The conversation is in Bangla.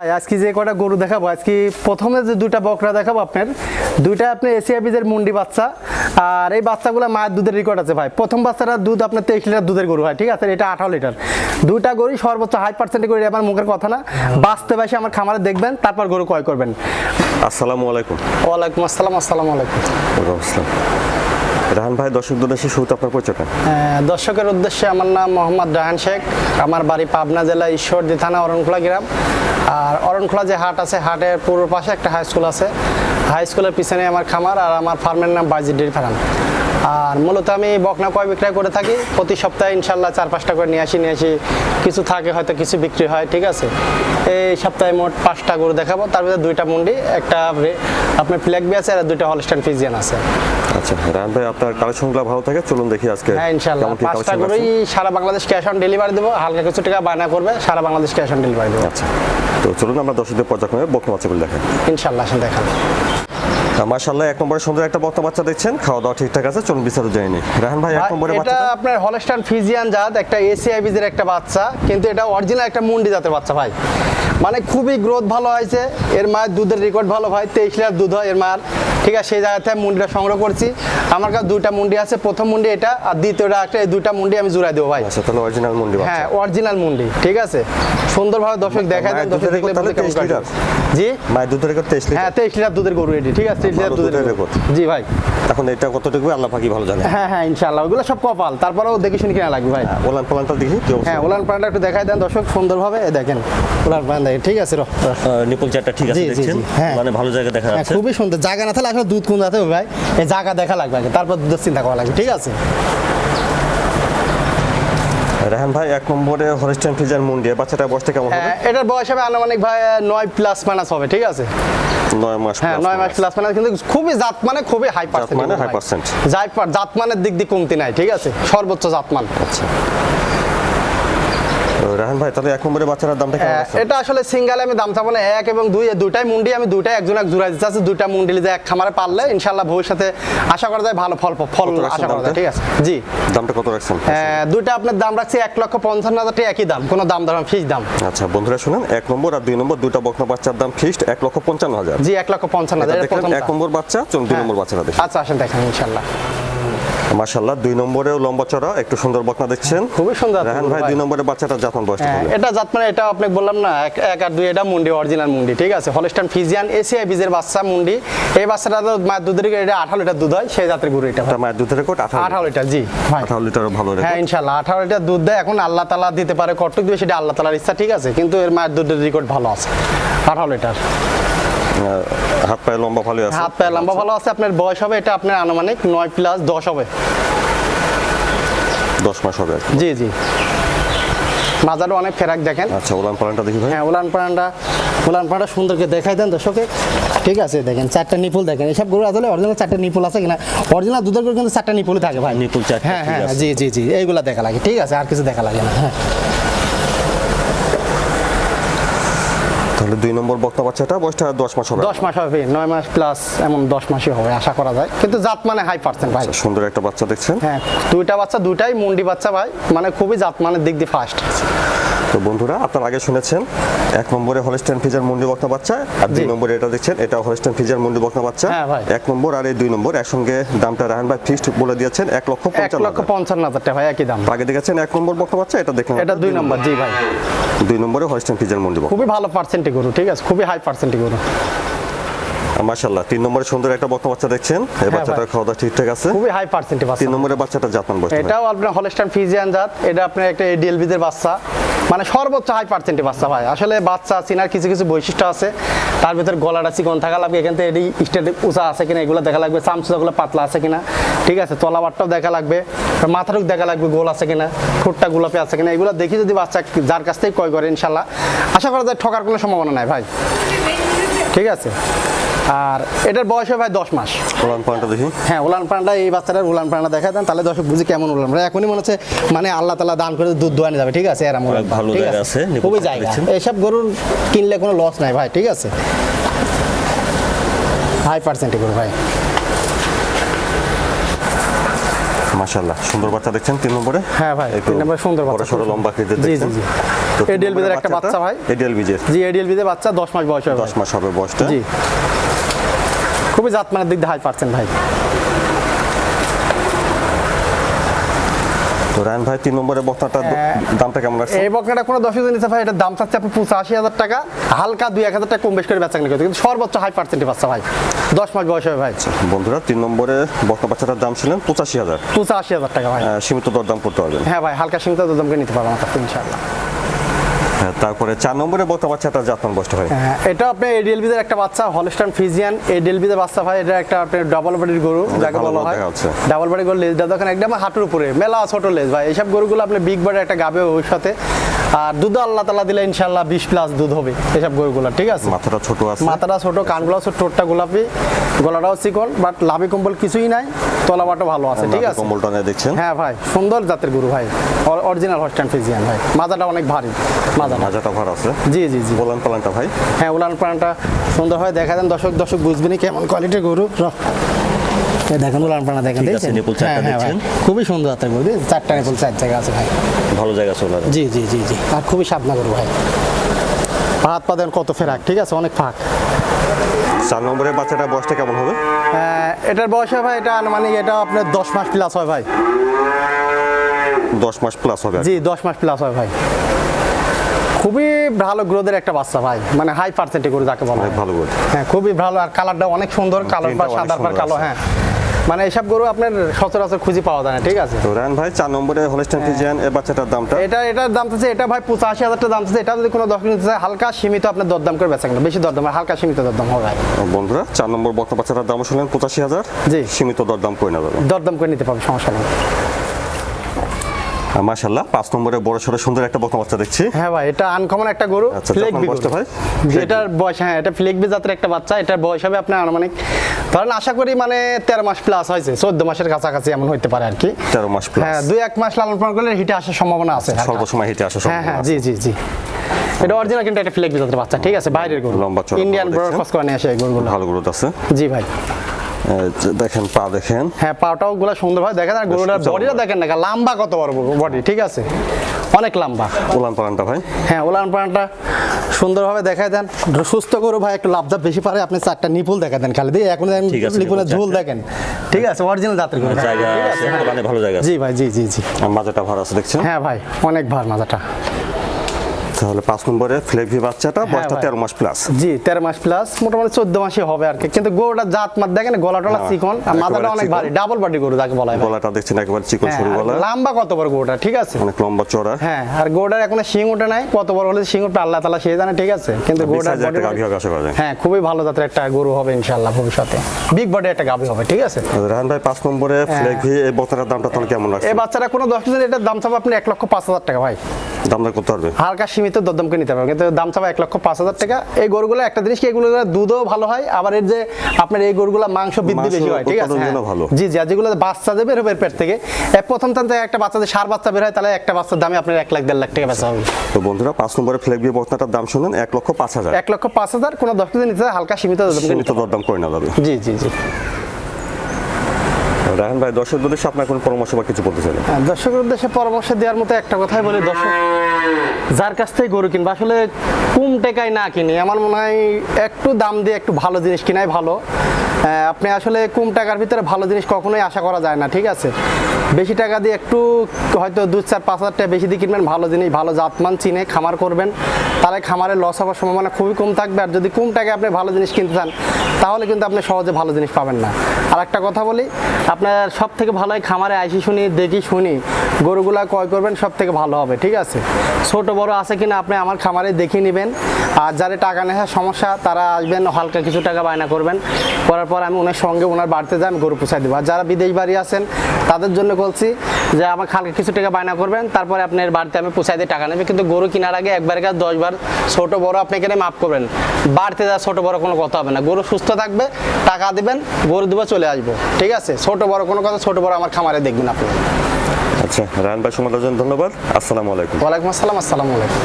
আজকে যে কটা গরু দেখাবো আজকে প্রথমে যে দুটা বকরা দেখাবো আপনার দুইটা আপনি এশিয়া বীজের মুন্ডি বাচ্চা আর এই বাচ্চাগুলো মায়ের দুধের রেকর্ড আছে ভাই। প্রথম বাচ্চাটা দুধ আপনার তেইশ লিটার দুধের গরু হয় ঠিক আছে? এটা আঠারো লিটার। দুইটা গরু সর্বোচ্চ হাই পার্সেন্ট করে আমার মুখের কথা না। বাঁচতে বাসে আমার খামারে দেখবেন তারপর গরু ক্রয় করবেন। আসসালামু আলাইকুম। ওয়ালাইকুম আসসালাম আসসালামু আলাইকুম। আসসালাম। রাহান ভাই দর্শক দর্শী শুরুতে আপনার পরিচয়টা। আহ, দর্শকের উদ্দেশ্যে আমার নাম মোহাম্মদ রাহান শেখ। আমার বাড়ি পাবনা জেলা ঈশ্বরদী থানা অরণখোলা গ্রাম। আর অরণখোলা যে হাট আছে, হাটের পূর্ব পাশে একটা হাই স্কুল আছে। হাই স্কুলের পিছনে আমার খামার আর আমার ফার্মের নাম বাজি ডেরি ফার্ম আর মূলত আমি বকনা কয় বিক্রয় করে থাকি প্রতি সপ্তাহে ইনশাল্লাহ চার পাঁচটা করে নিয়ে আসি নিয়ে আসি। কিছু থাকে হয়তো কিছু বিক্রি হয় ঠিক আছে? এই সপ্তাহে মোট পাঁচটা গরু দেখাবো তার ভিতরে দুইটা মুন্ডি একটা আপনার ফ্ল্যাগবি আছে আর দুইটা হলস্টাইন ফিজিয়ান আছে। আচ্ছা রাহান ভাই আপনার কালেকশনগুলো ভালো থাকে? চলুন দেখি আজকে হ্যাঁ ইনশাল্লাহ। পাঁচটা সারা বাংলাদেশ ক্যাশ অন ডেলিভারি দেবো হালকা কিছু টাকা বায়না করবে সারা বাংলাদেশ ক্যাশ অন ডেলিভারি দেবো। আচ্ছা তো চলুন আমরা দর্শকদের পর্যায়ক্রমে বকনা দেখেন ইনশাল্লাহ আসেন দেখান। মার্শাল্লাহ এক নম্বরে সুন্দর একটা বক্তা বাচ্চা দেখছেন। খাওয়া দাওয়া ঠিকঠাক আছে চলুন জেনে নিই। রাহান ভাই এক নম্বরে এটা আপনার হলস্টান ফিজিয়ান জাত একটা এসিআই বিজের একটা বাচ্চা কিন্তু এটা অরিজিনাল একটা মুন্ডি জাতের বাচ্চা ভাই। মানে খুবই গ্রোথ ভালো হয়েছে। এর মায়ের দুধের রেকর্ড ভালো ভাই তেইশ লিটার দুধ হয় এর মায়ের ঠিক আছে সেই জায়গাতে আমি মুন্ডিটা সংগ্রহ করছি। আমার কাছে দুইটা মুন্ডি আছে প্রথম মুন্ডি এটা আর দ্বিতীয়টা একটা এই দুইটা মুন্ডি আমি জোড়াই দেবো ভাই। আচ্ছা তাহলে অরিজিনাল মুন্ডি হ্যাঁ অরিজিনাল মুন্ডি ঠিক আছে? সুন্দরভাবে দর্শক দেখা মায়ের দর্শক দুধের দেখলে বুঝতে কেমন 23 কাটবে। জি? মায়ের দুধের রেকর্ড তেইশ লিটার। হ্যাঁ তেইশ লিটার দুধের গরু এটি ঠিক আছে? তেইশ লিটার দুধের record। জি ভাই। এখন এটা কতটুকু আল্লাহ পাকি ভালো জানে। হ্যাঁ হ্যাঁ ইনশাআল্লাহ ওগুলো সব কপাল তারপরেও দেখে শুনে কিনা লাগবে ভাই। ওলান পালানটা দেখি কি অবস্থা হ্যাঁ ওলান পানটা একটু দেখাই দেন দর্শক সুন্দরভাবে এই দেখেন ওলান পান ঠিক আছে রো নিপল চারটা ঠিক আছে জি, জি, দেখছেন? হ্যাঁ। মানে ভালো জায়গা দেখা হ্যাঁ, যাচ্ছে। খুবই সুন্দর। জায়গা না থাকলে আসলে দুধ কোন যাতে ভাই। এই জায়গা দেখা লাগবে আগে তারপর দুধের চিন্তা করা লাগবে ঠিক আছে? রাহান ভাই এক নম্বরে হরিস্টান ফিজার মুন্ডি বাচ্চাটা বয়সটা কেমন হবে? হ্যাঁ, এটার বয়স হবে আনুমানিক ভাই নয় প্লাস মাইনাস হবে ঠিক আছে? নয় মাস হ্যাঁ plus মাস প্লাস মাইনাস কিন্তু খুবই জাত মানে খুবই হাই পার্সেন্ট মানে high percent। জাতমানের দিক দিয়ে কমতি নাই ঠিক আছে? সর্বোচ্চ জাতমান আচ্ছা। তো রাহান ভাই তাহলে এক বাচ্চাটার দামটা হ্যাঁ, এটা আসলে সিঙ্গেল আমি দাম চাবো না এক এবং দুই দুইটাই মুন্ডি আমি দুইটাই একজন এক জোড়া দিতে আছে দুইটা মুন্ডি যে এক খামারে পারলে ইনশাল্লাহ ভবিষ্যতে আশা করা যায় ভালো ফল ফল আশা করা যায় ঠিক আছে? জি। দামটা কত রাখছেন? হ্যাঁ, দুইটা আপনার দাম রাখছি এক লক্ষ পঞ্চান্ন হাজার টাকা একই দাম কোনো দাম দাম। আচ্ছা বন্ধুরা শুনুন এক নম্বর আর দুই নম্বর দুইটা বকনা বাচ্চার দাম ফিক্সড এক লক্ষ পঞ্চান্ন হাজার। জি এক লক্ষ পঞ্চান্ন হাজার। এক নম্বর বাচ্চা দুই হ্যাঁ। নম্বর বাচ্চাটা আচ্ছা আসেন দেখেন ইনশাল্লাহ মাশাল্লাহ দুই নম্বরেও লম্বা চড়া একটু সুন্দর বকনা দেখছেন। খুবই সুন্দর রাহান ভাই দুই নম্বরের বাচ্চাটা জাতমান বয়সটা হ্যাঁ, এটা জাত মানে এটা আপনাকে বললাম না এক এক আর দুই এটা মুন্ডি অরিজিনাল মুন্ডি ঠিক আছে? হলস্টান ফিজিয়ান এসিআই বীজের বাচ্চা মুন্ডি। এই বাচ্চাটা তো মায়ের দুধের এটা আঠারো লিটার দুধ হয় সেই জাতের গরু এটা মায়ের দুধের রেকর্ড আঠারো লিটার। জি ভাই। আঠারো লিটারও ভালো হ্যাঁ ইনশাল্লাহ আঠারো লিটার দুধ দেয় এখন আল্লাহ তালা দিতে পারে কটক দিবে সেটা আল্লাহ তালার ইচ্ছা ঠিক আছে? কিন্তু এর মায়ের দুধের রেকর্ড ভালো আছে আঠারো লিটার। হাত পায়ে লম্বা ভালো আছে। হাত পায়ে লম্বা ভালো আছে আপনার বয়স হবে এটা আপনার আনুমানিক নয় প্লাস দশ হবে। দশ মাস হবে জি জি। মাজারও অনেক ফেরাক দেখেন। আচ্ছা ওলান পালানটা দেখি ভাই। হ্যাঁ উলান পাড়াটা উলান পাড়াটা সুন্দরকে দেখাই দেন দর্শকে। ঠিক আছে দেখেন চারটা নিপুল দেখেন। এসব গরু আসলে অরিজিনাল চারটা নিপুল আছে কিনা? অরিজিনাল দুধের গরু কিন্তু চারটা নিপুলই থাকে ভাই। নিপুল চারটা, হ্যাঁ হ্যাঁ জি জি জি এইগুলা দেখা লাগে। ঠিক আছে আর কিছু দেখা লাগে না। হ্যাঁ। তাহলে দুই নম্বর বক্তা বাচ্চাটা বয়সটা দশ মাস হবে। দশ মাস হবে নয় মাস প্লাস এমন দশ মাসই হবে আশা করা যায়। কিন্তু জাত মানে হাই পার্সেন্ট ভাই। আচ্ছা, সুন্দর একটা বাচ্চা দেখছেন। হ্যাঁ দুইটা বাচ্চা দুইটাই মুন্ডি বাচ্চা ভাই। মানে খুবই জাত মানের দিক দিয়ে ফার্স্ট তো বন্ধুরা আপনার আগে শুনেছেন এক নম্বরে হলস্টেন ফিজার মুন্ডি বকনা বাচ্চা আর দুই নম্বরে এটা দেখছেন এটা হলস্টেন ফিজার মুন্ডি বকনা বাচ্চা। হ্যাঁ, এক নম্বর আর এই দুই নম্বর একসঙ্গে দামটা রাহান ভাই ফিক্সড বলে দিয়েছেন এক লক্ষ পঞ্চান্ন লক্ষ। পঞ্চান্ন হাজার। টাকা ভাই একই দাম। আগে দেখেছেন এক নম্বর বকনা বাচ্চা এটা দেখলাম এটা দুই নম্বর জি ভাই। দুই নম্বরে হলস্টেন ফিজার মুন্ডি খুবই ভালো পার্সেন্টে গরু ঠিক আছে? খুবই হাই পার্সেন্টে গরু। মাশাল্লাহ তিন নম্বরে সুন্দর একটা বকনা বাচ্চা দেখছেন এই বাচ্চাটার হ্যাঁ, খাওয়া দাওয়া ঠিকঠাক আছে? খুবই হাই পার্সেন্টে বাচ্চা। তিন নম্বরে বাচ্চাটা জাতমান বয়স এটাও আপনার হলস্টান ফিজিয়ান জাত এটা আপনার একটা এডিএলবিদের বাচ্চা। মানে সর্বোচ্চ হাই পার্সেন্টে বাচ্চা ভাই। আসলে বাচ্চা চিনার কিছু কিছু বৈশিষ্ট্য আছে। তার ভিতরে গলাটা চিকন থাকা লাগবে, এখান থেকে এটি স্টেট উঁচা আছে কিনা এগুলো দেখা লাগবে। চামচুচাগুলো পাতলা আছে কিনা, ঠিক আছে? তলাবারটাও দেখা লাগবে, মাথাটুক দেখা লাগবে গোল আছে কিনা, ঠোঁটটা গোলাপে আছে কিনা, এগুলো দেখি যদি বাচ্চা যার কাছ থেকে ক্রয় করে, ইনশাল্লাহ। আশা করা যায় ঠকার কোনো সম্ভাবনা নাই ভাই। ঠিক আছে? আর এটার বয়স হয় ভাই দশ মাস। ওলান পান্ডা দেখি। হ্যাঁ উলান পান্ডা এই বাচ্চাটার উলান পান্ডা দেখা দেন তাহলে দর্শক বুঝি কেমন উলান পান্ডা। এখনই মনে হচ্ছে মানে আল্লাহ তালা দান করে দুধ দোয়ানি যাবে ঠিক আছে? এরম আমার ভালো জায়গা আছে, খুবই জায়গা। এসব এইসব গরুর কিনলে কোনো লস নাই ভাই ঠিক আছে? হাই পার্সেন্টে গরু ভাই। মাশাআল্লাহ। সুন্দর বাচ্চা দেখছেন তিন নম্বরে? হ্যাঁ ভাই, তিন নম্বরে সুন্দর বাচ্চা, বড় লম্বা কেটে জি, জি, জি। নম্বরের বিদের একটা বাচ্চা ভাই। এডিএল বিজের জি এডিএল বিতে বাচ্চা দশ মাস বয়স হবে। দশ মাস হবে বয়সটা? জি। খুবই জাতমানের দিক দিয়ে হাই পারছেন ভাই। তো রায়ন ভাই তিন নম্বরের বক্তাটার হ্যাঁ। দামটা কেমন আছে এই বকনাটা কোনো দশ হাজার নিতে ভাই এটার দাম চাচ্ছে আপনি পঁচাশি হাজার টাকা। হালকা দুই এক হাজার টাকা কম বেশ করে বেচা কিনে কিন্তু সর্বোচ্চ হাই পার্সেন্টে বাচ্চা ভাই। দশ মাস বয়স হবে ভাই। বন্ধুরা তিন নম্বরে বক্তা বাচ্চাটার দাম ছিলেন পঁচাশি হাজার। পঁচাশি হাজার টাকা ভাই। সীমিত দরদাম করতে পারবেন। হ্যাঁ ভাই হালকা সীমিত দাম করে নিতে পারবেন আমার ইনশাআল্লাহ। তারপরে চার নম্বরে বক্তা বাচ্চাটার জাতমান বয়সটা ভাই। হ্যাঁ, এটা আপনি এডিএলবিদের একটা বাচ্চা হলস্টান ফিজিয়ান এডিএলবিদের বাচ্চা ভাই এটা একটা আপনি ডাবল বডির গরু যাকে বলা হয়। ডাবল বডি গরু লেজ দেখেন একদম হাঁটুর উপরে মেলা ছোট লেজ ভাই এইসব গরুগুলো আপনি বিগ বড় একটা গাবে ভবিষ্যতে। সাথে আর দুধ আল্লাহ তালা দিলে ইনশাল্লাহ বিশ প্লাস দুধ হবে এসব গরুগুলো ঠিক আছে? মাথাটা ছোট আছে। মাথাটা ছোট কানগুলো ছোট ঠোঁটটা গোলাপি গলাটাও চিকন বাট লাভি কম্বল কিছুই নাই তলাবাটো ভালো আছে ঠিক আছে? কম্বলটা নিয়ে দেখছেন? হ্যাঁ ভাই সুন্দর জাতের গরু ভাই অরিজিনাল হলস্টান ফিজিয়ান ভাই মাজাটা অনেক ভারী মাজা মাজাটা ভর আছে? জি জি জি। পোলান পালানটা ভাই? হ্যাঁ উলান প্রাণটা সুন্দর হয় দেখা দেন দর্শক দর্শক বুঝবেনি কেমন কোয়ালিটির গরু দেখেন উলান প্রাণা দেখেন ঠিক আছে, দেখছেন? নিপুল চারটা হ্যাঁ, হ্যাঁ? খুবই সুন্দর একটা গরু চারটা নিপুল চার জায়গা আছে ভাই। ভালো জায়গা চলে জি জি জি জি আর খুবই সাবনা গরু ভাই। হাত পা দেন কত ফেরাক ঠিক আছে? অনেক ফাঁক। চার নম্বরের বাচ্চাটার বয়সটা কেমন হবে? এটার বয়স হয় ভাই এটা আনুমানিক এটা আপনার দশ মাস প্লাস হয় ভাই। দশ মাস প্লাস হবে জি দশ মাস প্লাস হয় ভাই। খুবই ভালো গ্রোথের একটা বাচ্চা ভাই মানে হাই পার্সেন্টে করে যাকে বলা হয়। ভালো গরু। হ্যাঁ খুবই ভালো আর কালারটা অনেক সুন্দর কালো পর সুন্দর কালো হ্যাঁ। মানে এসব গরু আপনার সচরাচর খুঁজে পাওয়া যায় না ঠিক আছে? তো রায়ন ভাই চার নম্বরে হলস্টাইন ফিজিয়ান এই বাচ্চাটার দামটা? এটা এটার দাম আছে এটা ভাই পঁচাশি হাজার টাকা দাম আছে এটা যদি কোনো দশ নিতে চায় হালকা সীমিত আপনার দরদাম করে বেচা কিনা বেশি দরদাম হালকা সীমিত দরদাম হবে বন্ধুরা চার নম্বর বক্তা বাচ্চাটার দাম শুনলেন পঁচাশি হাজার জি। সীমিত দরদাম করে না যাবে দরদাম করে নিতে পারবে সমস্যা নেই। মাশাল্লাহ পাঁচ নম্বরে বড় সড়ো সুন্দর একটা বক্তা বাচ্চা দেখছি। হ্যাঁ ভাই এটা আনকমন একটা গরু আচ্ছা, ফ্লেক আপনার বয়সটা ভাই? এটার বয়স হ্যাঁ এটা ফ্লেক বি জাতের একটা বাচ্চা এটার বয়স হবে আপনার আনুমানিক ধরেন আশা করি মানে তেরো মাস প্লাস হয়েছে চোদ্দ মাসের কাছাকাছি এমন হইতে পারে আর কি। তেরো মাস হ্যাঁ প্লাস দুই এক মাস লালন পালন করলে হিটে আসার সম্ভাবনা আছে। স্বল্প সময় হেঁটে আসা হ্যাঁ হ্যাঁ জি জি জি। এটা অরিজিনাল কিন্তু একটা ফ্লেক জাতের বাচ্চা ঠিক আছে বাইরের গরু। লম্বা চড়া ইন্ডিয়ান ব্রড ক্রস করে নিয়ে আসে এই গরুগুলো। ভালো গ্রোথ আছে। জি ভাই। দেখেন পা দেখেন। হ্যাঁ পাটাও গুলা সুন্দর ভাই দেখেন আর গরুটার বডিটা দেখেন না লম্বা কত বড় বডি ঠিক আছে? অনেক লম্বা। উলান পালানটা ভাই। হ্যাঁ ওলান পানটা সুন্দরভাবে দেখায় দেন। সুস্থ গরু ভাই একটু লাভদাপ বেশি পারে। আপনি চারটা নিপুল দেখা দেন খালি। দিয়ে এখন ঠিক আছে, নিপুলের ঝুল দেখেন। ঠিক আছে অরিজিনাল জাতের গরু। জায়গা ঠিক আছে হ্যাঁ। ওলানে ভালো জায়গা আছে। জি ভাই জি জি জি। মাজাটা ভর আছে দেখছেন? হ্যাঁ ভাই অনেক ভার মাজাটা। তাহলে পাঁচ নম্বরে ফ্লেভি বাচ্চাটা বয়সটা হ্যাঁ ভাই। তেরো মাস প্লাস জি তেরো মাস প্লাস মোটামুটি চোদ্দ মাসই হবে আর কি। কিন্তু গরুটা জাত মাত দেখেন গলা টলা হ্যাঁ, চিকন আর মাথাটা অনেক ভারী ডাবল বডি গরু যাকে বলা হয় গলাটা দেখছেন একেবারে চিকন হ্যাঁ, সরু গলা। লম্বা কত বড় গরুটা ঠিক আছে? অনেক লম্বা চড়া হ্যাঁ আর গরুটার এখন শিং ওঠে নাই কত বড় হলে শিং উঠবে আল্লাহ তালা সে জানে ঠিক আছে? কিন্তু গরুটার হবে। হ্যাঁ খুবই ভালো জাতের একটা গরু হবে ইনশাল্লাহ ভবিষ্যতে। বিগ বডি একটা গাভী হবে ঠিক আছে? রাহান ভাই পাঁচ নম্বরে ফ্লেভি এই দামটা তাহলে কেমন লাগছে? এই বাচ্চারা কোনো দশ দিনের এটার দাম চাবো আপনি এক লক্ষ পাঁচ হাজার টাকা ভাই। দাম দর করতে পারবে? হালকা সীমিত দরদাম করে নিতে পারবেন। কিন্তু দাম চাবো এক লক্ষ পাঁচ হাজার টাকা। এই গরুগুলো একটা জিনিস কি এগুলো দুধও ভালো হয় আবার এর যে আপনার এই গরুগুলো মাংস বৃদ্ধি বেশি হয় ঠিক আছে? হ্যাঁ। জি জি যেগুলো বাচ্চা যে বের হবে পেট থেকে। প্রথম টানতে একটা বাচ্চা যে সার বাচ্চা বের হয় তাহলে একটা বাচ্চার দামে আপনার এক লাখ দেড় লাখ টাকা বেচা হবে। তো বন্ধুরা পাঁচ নম্বরে ফ্লেভি বক্তাটার দাম শুনেন এক লক্ষ পাঁচ হাজার। এক লক্ষ পাঁচ হাজার কোনো দশ দিন নিতে হালকা সীমিত দরদাম করে নিতে। দরদাম করে নেওয়া যাবে। জি জি জি। রাহান ভাই দর্শকদের উদ্দেশ্যে আপনার কোনো পরামর্শ বা কিছু বলতে চাইলেন? হ্যাঁ, উদ্দেশ্যে পরামর্শ দেওয়ার মতো একটা কথাই বলি দর্শক যার কাছ থেকে গরু কিনবে আসলে কম টাকায় না কিনি। আমার মনে হয় একটু দাম দিয়ে একটু ভালো জিনিস কিনাই ভালো। আপনি আসলে কম টাকার ভিতরে ভালো জিনিস কখনোই আশা করা যায় না ঠিক আছে? বেশি টাকা দিয়ে একটু হয়তো দু চার পাঁচ হাজার টাকা বেশি দিয়ে কিনবেন ভালো জিনিস ভালো জাতমান চিনে খামার করবেন। তাহলে খামারের লস হওয়ার সম্ভাবনা খুবই কম থাকবে। আর যদি কম টাকায় আপনি ভালো জিনিস কিনতে চান তাহলে কিন্তু আপনি সহজে ভালো জিনিস পাবেন না। আর একটা কথা বলি আপনার সব থেকে ভালো হয় খামারে আইসি শুনি, দেখি শুনি, গরুগুলা ক্রয় করবেন সব থেকে ভালো হবে, ঠিক আছে? ছোট বড় আছে কিনা আপনি আমার খামারে দেখে নেবেন, আর যারা টাকা নেশার সমস্যা, তারা আসবেন, হালকা কিছু টাকা বায়না করবেন। করার পর আমি ওনার সঙ্গে ওনার বাড়িতে যাই আমি গরু পুষাই দেবো। আর যারা বিদেশ বাড়ি আছেন তাদের জন্য বলছি যে আমার হালকা কিছু টাকা বায়না করবেন তারপরে আপনার বাড়িতে আমি পুষাই দিয়ে টাকা নেবে। কিন্তু গরু কেনার আগে একবার কাজ দশবার ছোটো বড় আপনি এখানে মাফ করবেন। বাড়িতে যা ছোটো বড় কোনো কথা হবে না। গরু সুস্থ থাকবে টাকা দেবেন গরু দেবো চলে আসব। ঠিক আছে? ছোটো বড় কোনো কথা ছোট বড় আমার খামারে দেখবেন আপনি। আচ্ছা রাহান ভাই ধন্যবাদ। আসসালামু আলাইকুম। ওয়ালাইকুম আসসালাম আসসালামু আলাইকুম।